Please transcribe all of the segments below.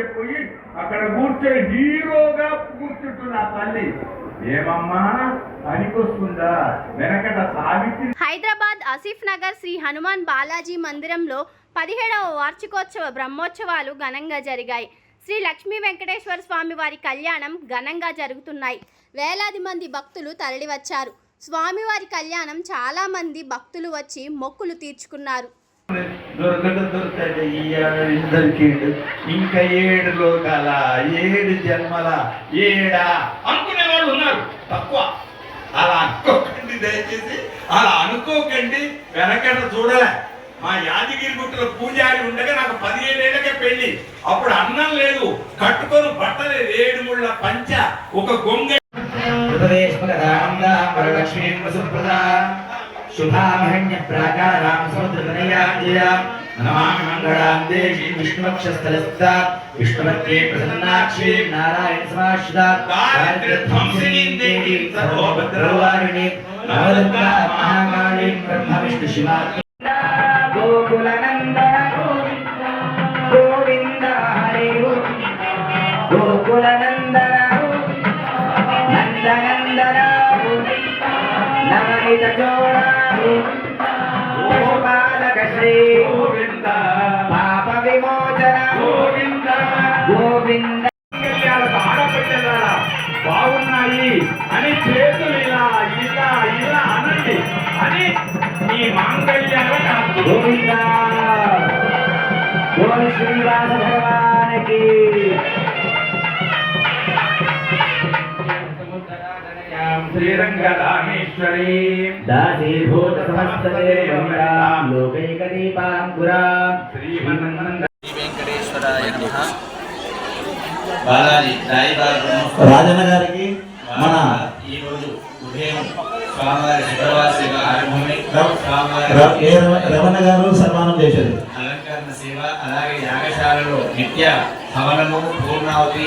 ఎత్తుకొని అక్కడ కూర్చొని హీరోగా కూర్చుంటున్న తల్లి. హైదరాబాద్ ఆసిఫ్ నగర్ శ్రీ హనుమాన్ బాలాజీ మందిరంలో పదిహేడవ వార్షికోత్సవ బ్రహ్మోత్సవాలు ఘనంగా జరిగాయి. శ్రీ లక్ష్మీ వెంకటేశ్వర స్వామి వారి కళ్యాణం ఘనంగా జరుగుతున్నాయి. వేలాది మంది భక్తులు తరలివచ్చారు. స్వామివారి కళ్యాణం చాలామంది భక్తులు వచ్చి మొక్కులు తీర్చుకున్నారు. దుర్గట దొరకట ఇంకా ఏడు లోకాల ఏడు జన్మల ఏడా? అనుకునే వాళ్ళు ఉన్నారు. తక్కువ. అలా అనుకోకండి దయచేసి. అలా అనుకోకండి. వెనకట చూడలే. మా యాదగిరి గుట్టలో పూజారి ఉండగా నాకు పదిహేడేళ్ళకే పెళ్ళి అప్పుడు అన్నం లేదు. కట్టుకొని బట్టలు. ఏడు ముళ్ళ పంచ ఒక గొంగ. వరలక్ష్మీం వసుప్రదా శుభామహన్య ప్రాకారాం. సముద్రతనయాజయాం నమామి మంగళాం దేవీం విష్ణువక్షస్థలస్థా విష్ణుమత్యే ప్రసన్నాక్షీం నారాయణ సమాశ్రితా. దారిద్ర్యధ్వంసినీం దేవీం నవదుర్గా మహాకాళీం బ్రహ్మ విష్ణు శివా గోకులనందన గోవింద. హరి గోకులనందన నందనందన నవనిత చోళ గోవింద ఆడపిల్లలారా బాగున్నాయి. అని చేతులు ఇలా ఇలా ఇలా అనండి. అని ఈ మాంగళ్యాలకు. గోవింద. గోవి శ్రీనివాస భగవానికి. శ్రీరంగరామేశ్వరీ. దాసీభూత సమస్త దేవతాం లోకైక దీపాంకురాం శ్రీమన్నంద రాజన్న గారికి మన ఈరోజు ఉదయం స్వామివారి ఆరంభమై రమణ గారు సన్మానం చేశారు. అలంకరణ సేవ అలాగే యాగశాలలో నిత్య హవనము పూర్ణావతి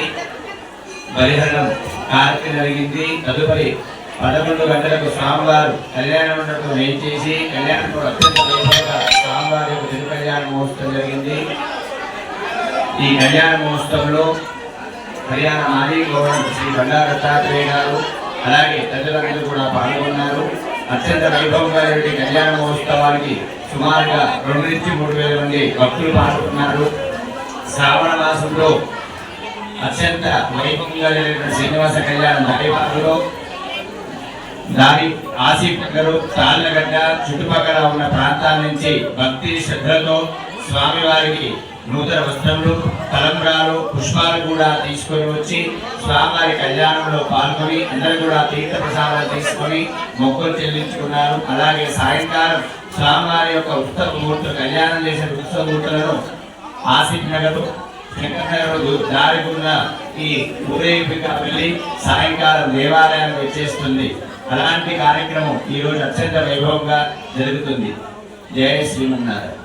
బలిహరణం కార్యక్రమం జరిగింది. తదుపరి పదకొండు గంటలకు స్వామివారు కళ్యాణ మండపం వేయించేసి కళ్యాణంలో అత్యంత వైభవంగా స్వామివారి యొక్క తిరు కళ్యాణ మహోత్సవం జరిగింది. ఈ కళ్యాణ మహోత్సవంలో హర్యానా మాజీ గవర్నర్ శ్రీ బండారు దత్తాత్రేయ గారు అలాగే తల్లిదండ్రులు కూడా పాల్గొన్నారు. అత్యంత వైభవంగా జరిగే కళ్యాణ మహోత్సవానికి సుమారుగా రెండు నుంచి మూడు వేల మంది భక్తులు పాల్గొన్నారు. శ్రావణ మాసంలో అత్యంత వైభవంగా జరిగిన శ్రీనివాస కళ్యాణ నడిపాలలో దాని ఆసిఫ్ నగర్ తాళ్ళగడ్డ చుట్టుపక్కల ఉన్న ప్రాంతాల నుంచి భక్తి శ్రద్ధలతో స్వామివారికి నూతన వస్త్రములు తలంబ్రాలు పుష్పాలు కూడా తీసుకొని వచ్చి స్వామివారి కళ్యాణంలో పాల్గొని అందరూ కూడా తీర్థ ప్రసాదాలు తీసుకొని మొక్కులు చెల్లించుకున్నారు. అలాగే సాయంకాలం స్వామివారి యొక్క ఉత్తమ మూర్తులు కళ్యాణం చేసిన ఉత్సవ ముహూర్తాలను ఆసిఫ్ నగరు దారికున్న ఈ ఉదయపిక వెళ్ళి సాయంకాలం దేవాలయానికి వచ్చేస్తుంది. అలాంటి కార్యక్రమం ఈరోజు అత్యంత వైభవంగా జరుగుతుంది. జయ శ్రీమన్నారాయణ.